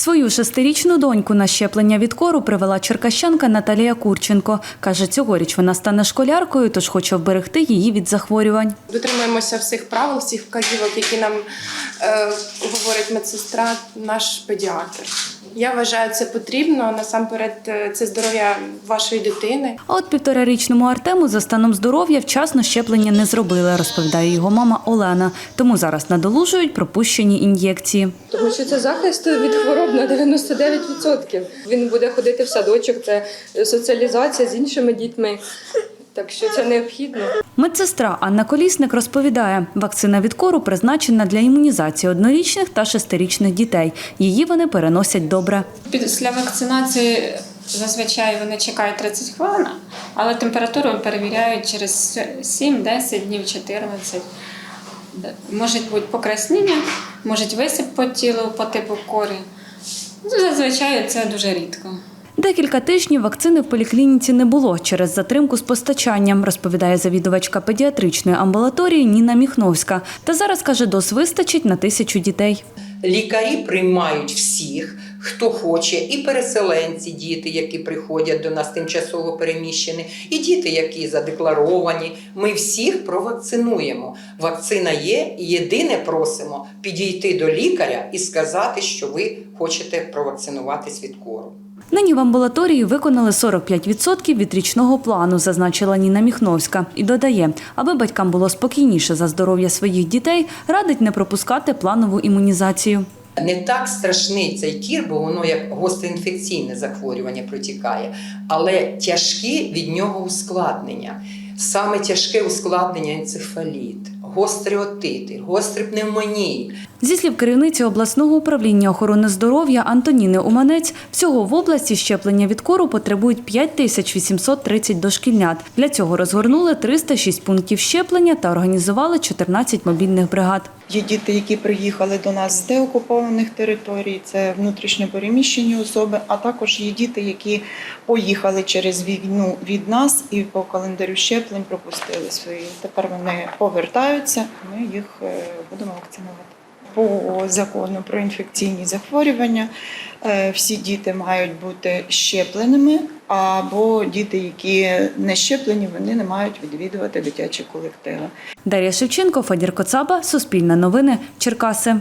Свою шестирічну доньку на щеплення від кору привела черкащанка Наталія Курченко. Каже, цьогоріч вона стане школяркою, тож хоче вберегти її від захворювань. Дотримуємося всіх правил, всіх вказівок, які нам е, говорить медсестра, наш педіатр. Я вважаю, це потрібно. Насамперед, е, це здоров'я вашої дитини. А от півторарічному Артему за станом здоров'я вчасно щеплення не зробили, розповідає його мама Олена. Тому зараз надолужують пропущені ін'єкції. Тому що це захист від хвороб на 99%. Він буде ходити в садочок, це соціалізація з іншими дітьми. Так що це необхідно. Медсестра Анна Колісник розповідає, вакцина від кору призначена для імунізації однорічних та шестирічних дітей. Її вони переносять добре. Після вакцинації зазвичай вони чекають 30 хвилин, але температуру перевіряють через 7, 10 днів, 14. Може бути покраснення, може висип по тілу по типу кори. Ну, Зазвичай це дуже рідко. Декілька тижнів вакцини в поліклініці не було через затримку з постачанням, розповідає завідувачка педіатричної амбулаторії Ніна Міхновська. Та зараз каже, доз вистачить на тисячу дітей. Лікарі приймають всіх, хто хоче, і переселенці, діти, які приходять до нас тимчасово переміщені, і діти, які задекларовані. Ми всіх провакцинуємо. Вакцина є, і єдине просимо підійти до лікаря і сказати, що ви хочете провакцинуватись від кору. Нині в амбулаторії виконали 45% від річного плану, зазначила Ніна Міхновська. І додає, аби батькам було спокійніше за здоров'я своїх дітей, радить не пропускати планову імунізацію. Не так страшний цей кір, бо воно як гостроінфекційне захворювання протікає, але тяжкі від нього ускладнення. Саме тяжке ускладнення енцефаліт, гострі отити, гострі пневмонії. Зі слів керівниці обласного управління охорони здоров'я Антоніни Уманець, всього в області щеплення від кору потребують 5830 дошкільнят. Для цього розгорнули 306 пунктів щеплення та організували 14 мобільних бригад. Є діти, які приїхали до нас з деокупованих територій, це внутрішньо переміщені особи, а також є діти, які поїхали через війну від нас і по календарю щеплень пропустили свої. Тепер вони повертаються, ми їх е, будемо вакцинувати. По закону про інфекційні захворювання е, всі діти мають бути щепленими, або діти, які не щеплені, вони не мають відвідувати дитячі колективи. Дар'я Шевченко, Федір Коцаба, Суспільне новини, Черкаси.